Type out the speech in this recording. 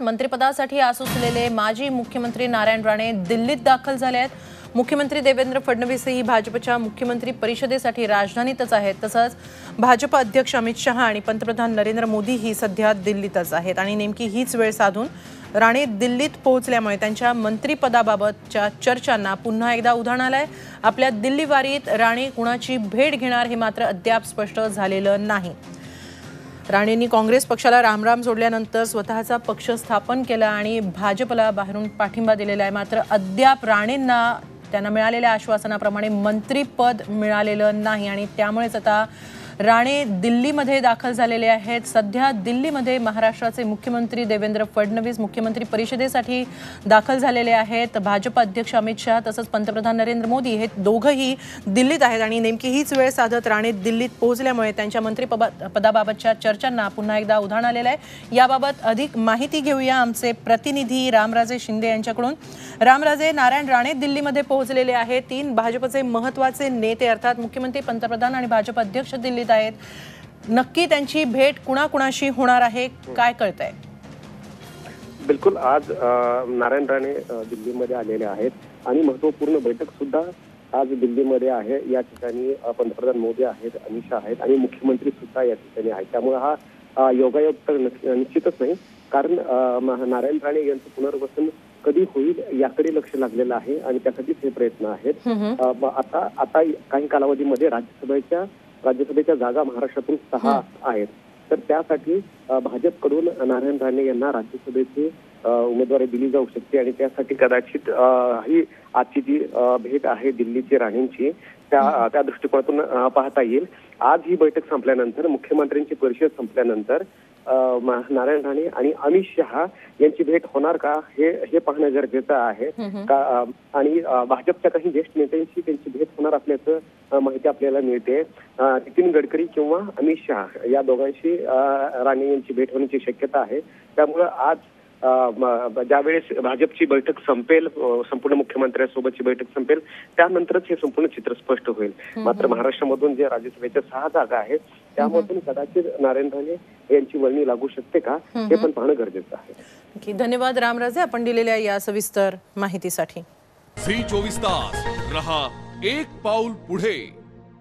मंत्रिपदासाठी आसुसलेले माजी मुख्यमंत्री नारायण राणे दिल्लीत दाखल झाले आहेत. मुख्यमंत्री देवेंद्र फडणवीसही भाजपच्या मुख्यमंत्री परिषदेसाठी राजधानीतच आहेत. तसंच भाजप अध्यक्ष अमित शहा आणि पंतप्रधान नरेंद्र मोदीही सध्या दिल्लीतच आहेत. आणि नेमकी हीच वेळ साधून राणे दिल्लीत पोहोचल्यामुळे त्यांच्या मंत्रिपदाबाबतच्या चर्चांना पुन्हा एकदा उधाण आलंय. आपल्या दिल्लीवारीत राणे कुणाची भेट घेणार हे मात्र अद्याप स्पष्ट झालेलं नाही. राणेंनी काँग्रेस पक्षाला रामराम सोडल्यानंतर स्वतःचा पक्ष स्थापन केला आणि भाजपला बाहेरून पाठिंबा दिलेला आहे. मात्र अद्याप राणेंना त्यांना मिळालेल्या आश्वासनाप्रमाणे मंत्रीपद मिळालेलं नाही आणि त्यामुळेच आता राणे दिल्लीमध्ये दाखल झालेले आहेत. सध्या दिल्लीमध्ये महाराष्ट्राचे मुख्यमंत्री देवेंद्र फडणवीस मुख्यमंत्री परिषदेसाठी दाखल झालेले आहेत. भाजप अध्यक्ष अमित शहा तसंच पंतप्रधान नरेंद्र मोदी हे दोघंही दिल्लीत आहेत आणि नेमकी हीच वेळ साधत राणे दिल्लीत पोहोचल्यामुळे त्यांच्या मंत्री पदाबाबतच्या चर्चांना पुन्हा एकदा उधाण आलेलं आहे. याबाबत अधिक माहिती घेऊया आमचे प्रतिनिधी रामराजे शिंदे यांच्याकडून. रामराजे नारायण राणे दिल्लीमध्ये पोहोचलेले आहेत. तीन भाजपचे महत्त्वाचे नेते अर्थात मुख्यमंत्री पंतप्रधान आणि भाजप अध्यक्ष दिल्लीत आहेत. नक्की त्यांची भेट कुणाकुणाशी होणार आहे काय कळतंय? बिलकुल आज नारायण राणे दिल्लीमध्ये आलेले आहेत आणि महत्त्वपूर्ण बैठक सुद्धा आज दिल्लीमध्ये आहे. या ठिकाणी पंतप्रधान मोदी आहेत अमित शहा आहेत आणि मुख्यमंत्री सुद्धा या ठिकाणी आहेत. त्यामुळे हा योगायोग तर निश्चितच नाही. कारण नारायण राणे यांचं पुनर्वसन कधी होईल याकडे लक्ष लागलेलं आहे आणि त्यासाठीच हे प्रयत्न आहेत. आता आता काही कालावधीमध्ये राज्यसभेच्या राज्यसभेच्या जागा महाराष्ट्रातून सहा आहेत. तर त्यासाठी भाजपकडून नारायण राणे यांना राज्यसभेची उमेदवारी दिली जाऊ शकते आणि त्यासाठी कदाचित ही आजची जी भेट आहे दिल्लीची राणेंची त्या त्या दृष्टिकोनातून पाहता येईल. आज ही बैठक संपल्यानंतर मुख्यमंत्र्यांची परिषद संपल्यानंतर नारायण राणे आणि अमित शहा यांची भेट होणार का हे हे पाहणं गरजेचं आहे. का आणि भाजपच्या काही ज्येष्ठ नेत्यांशी त्यांची भेट होणार असल्याचं माहिती आपल्याला मिळते. नितीन गडकरी किंवा अमित शहा या दोघांशी राणे यांची भेट होण्याची शक्यता आहे. त्यामुळं आज ज्यावेळेस भाजपची बैठक संपेल संपूर्ण मुख्यमंत्र्यांसोबतची बैठक संपेल त्यानंतरच हे संपूर्ण चित्र स्पष्ट होईल. मात्र महाराष्ट्रामधून जे राज्यसभेच्या सहा जागा आहेत त्यामधून कदाचित नारायण राणे यांची वर्णी लागू शकते का? हे पण पाहणं गरजेचं आहे. की धन्यवाद रामराजे. आपण दिलेल्या या सविस्तर माहितीसाठी. झी चोवीस तास. रहा एक पाऊल पुढे.